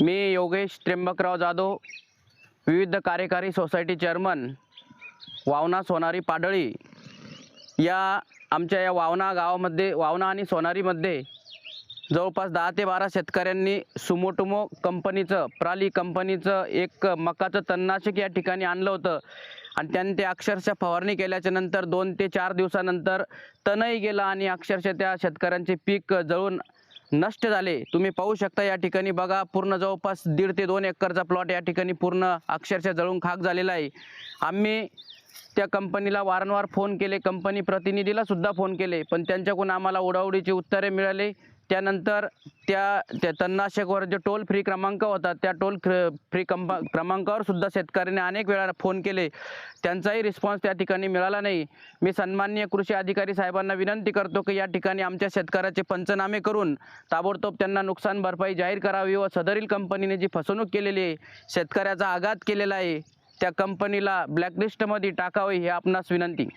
मी योगेश त्र्यंबकराव जाधव विविध कार्यकारी society chairman वावना Sonari Padali. या आमच्या या वावना गावामध्ये वावना आणि सोनारीमध्ये जवळपास दहा ते बारा शेतकऱ्यांनी सुमोटुमो कंपनीचं प्राली कंपनीचं एक मकाचं तणनाशक या ठिकाणी आणलं होतं. आणि त्यांनी ते अक्षरशः फवारणी केल्याच्यानंतर दोन ते चार दिवसानंतर तणही गेलं आणि अक्षरशः त्या शेतकऱ्यांचे पीक जळून नष्ट झाले. तुम्ही पाहू शकता या ठिकाणी बघा पूर्ण जवळपास दीड ते दोन एकरचा प्लॉट या ठिकाणी पूर्ण अक्षरशः जळून खाक झालेला आहे. आम्ही त्या कंपनीला वारंवार फोन केले. कंपनी प्रतिनिधीला सुद्धा फोन केले. पण त्यांच्याकडून आम्हाला उडाउडीची उत्तरे मिळाली. त्यानंतर त्या त्या तणनाशकवर जे टोल फ्री क्रमांक होता त्या टोल फ्री कंपा क्रमांकावर सुद्धा शेतकऱ्यांनी अनेक वेळा फोन केले. त्यांचाही रिस्पॉन्स त्या ठिकाणी मिळाला नाही. मी सन्माननीय कृषी अधिकारी साहेबांना विनंती करतो की या ठिकाणी आमच्या शेतकऱ्याचे पंचनामे करून ताबडतोब त्यांना नुकसान भरपाई जाहीर करावी व सदरील कंपनीने जी फसवणूक केलेली आहे शेतकऱ्याचा आघात केलेला आहे त्या कंपनीला ब्लॅकलिस्टमध्ये टाकावे हे आपणास विनंती.